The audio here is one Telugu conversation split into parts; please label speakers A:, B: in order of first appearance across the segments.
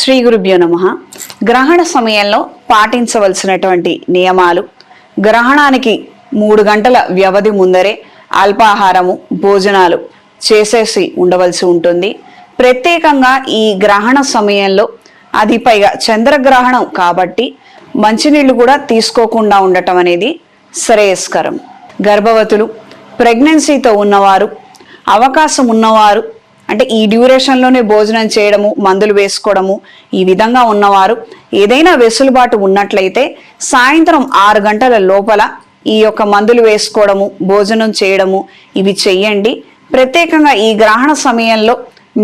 A: శ్రీ గురుభ్యో నమ. గ్రహణ సమయంలో పాటించవలసినటువంటి నియమాలు. గ్రహణానికి మూడు గంటల వ్యవధి ముందరే అల్పాహారము భోజనాలు చేసేసి ఉండవలసి ఉంటుంది. ప్రత్యేకంగా ఈ గ్రహణ సమయంలో అది పైగా చంద్రగ్రహణం కాబట్టి మంచినీళ్ళు కూడా తీసుకోకుండా ఉండటం అనేది శ్రేయస్కరం. గర్భవతులు ప్రెగ్నెన్సీతో ఉన్నవారు అవకాశం ఉన్నవారు అంటే ఈ డ్యూరేషన్లోనే భోజనం చేయడము మందులు వేసుకోవడము ఈ విధంగా ఉన్నవారు ఏదైనా వెసులుబాటు ఉన్నట్లయితే సాయంత్రం ఆరు గంటల లోపల ఈ యొక్క మందులు వేసుకోవడము భోజనం చేయడము ఇవి చెయ్యండి. ప్రత్యేకంగా ఈ గ్రహణ సమయంలో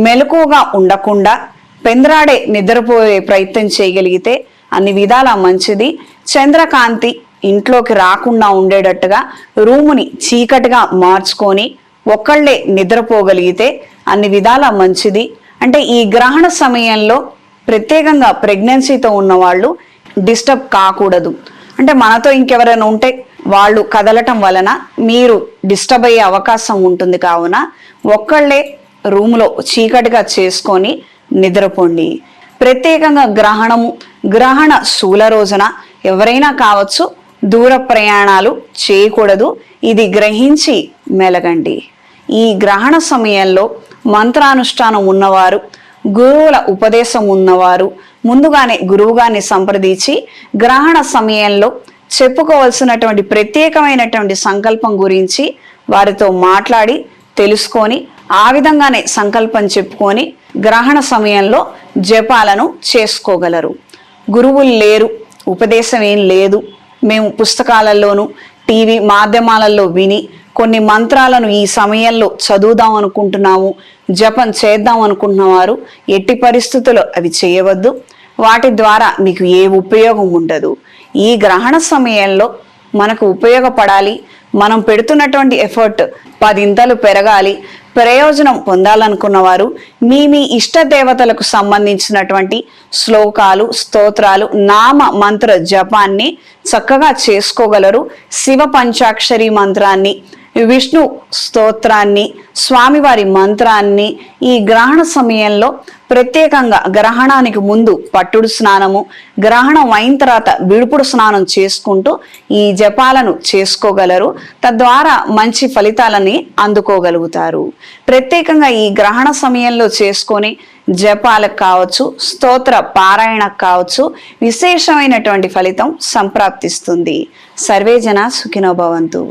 A: మెలకువగా ఉండకుండా పెందరాడే నిద్రపోయే ప్రయత్నం చేయగలిగితే అన్ని విధాల మంచిది. చంద్రకాంతి ఇంట్లోకి రాకుండా ఉండేటట్టుగా రూముని చీకటిగా మార్చుకొని ఒక్కళ్ళే నిద్రపోగలిగితే అన్ని విధాల మంచిది. అంటే ఈ గ్రహణ సమయంలో ప్రత్యేకంగా ప్రెగ్నెన్సీతో ఉన్న వాళ్ళు డిస్టర్బ్ కాకూడదు. అంటే మనతో ఇంకెవరైనా ఉంటే వాళ్ళు కదలటం వలన మీరు డిస్టర్బ్ అయ్యే అవకాశం ఉంటుంది కావున ఒక్కళ్ళే రూమ్లో చీకటిగా చేసుకొని నిద్రపోండి. ప్రత్యేకంగా గ్రహణము గ్రహణ శూల రోజున ఎవరైనా కావచ్చు దూర ప్రయాణాలు చేయకూడదు. ఇది గ్రహించి మెలగండి. ఈ గ్రహణ సమయంలో మంత్రానుష్ఠానం ఉన్నవారు గురువుల ఉపదేశం ఉన్నవారు ముందుగానే గురువుగారిని సంప్రదించి గ్రహణ సమయంలో చెప్పుకోవాల్సినటువంటి ప్రత్యేకమైనటువంటి సంకల్పం గురించి వారితో మాట్లాడి తెలుసుకొని ఆ విధంగానే సంకల్పం చెప్పుకొని గ్రహణ సమయంలో జపాలను చేసుకోగలరు. గురువులు లేరు ఉపదేశం ఏం లేదు. మేము పుస్తకాలలోనూ టీవీ మాధ్యమాలలో విని కొన్ని మంత్రాలను ఈ సమయంలో చదువుదాం అనుకుంటున్నాము జపం చేద్దాం అనుకుంటున్న వారు ఎట్టి పరిస్థితుల్లో అవి చేయవద్దు. వాటి ద్వారా మీకు ఏ ఉపయోగం ఉండదు. ఈ గ్రహణ సమయంలో మనకు ఉపయోగపడాలి. మనం పెడుతున్నటువంటి ఎఫర్ట్ పదింతలు పెరగాలి. ప్రయోజనం పొందాలనుకున్న వారు మీ మీ ఇష్ట దేవతలకు సంబంధించినటువంటి శ్లోకాలు స్తోత్రాలు నామ మంత్ర జపాన్ని చక్కగా చేసుకోగలరు. శివ పంచాక్షరి మంత్రాన్ని విష్ణు స్తోత్రాన్ని స్వామివారి మంత్రాన్ని ఈ గ్రహణ సమయంలో ప్రత్యేకంగా గ్రహణానికి ముందు పట్టుడు స్నానము గ్రహణం అయిన తర్వాత విడుపుడు స్నానం చేసుకుంటూ ఈ జపాలను చేసుకోగలరు. తద్వారా మంచి ఫలితాలని అందుకోగలుగుతారు. ప్రత్యేకంగా ఈ గ్రహణ సమయంలో చేసుకొని జపాలకు కావచ్చు స్తోత్ర పారాయణకు కావచ్చు విశేషమైనటువంటి ఫలితం సంప్రాప్తిస్తుంది. సర్వేజన సుఖినోభవంతు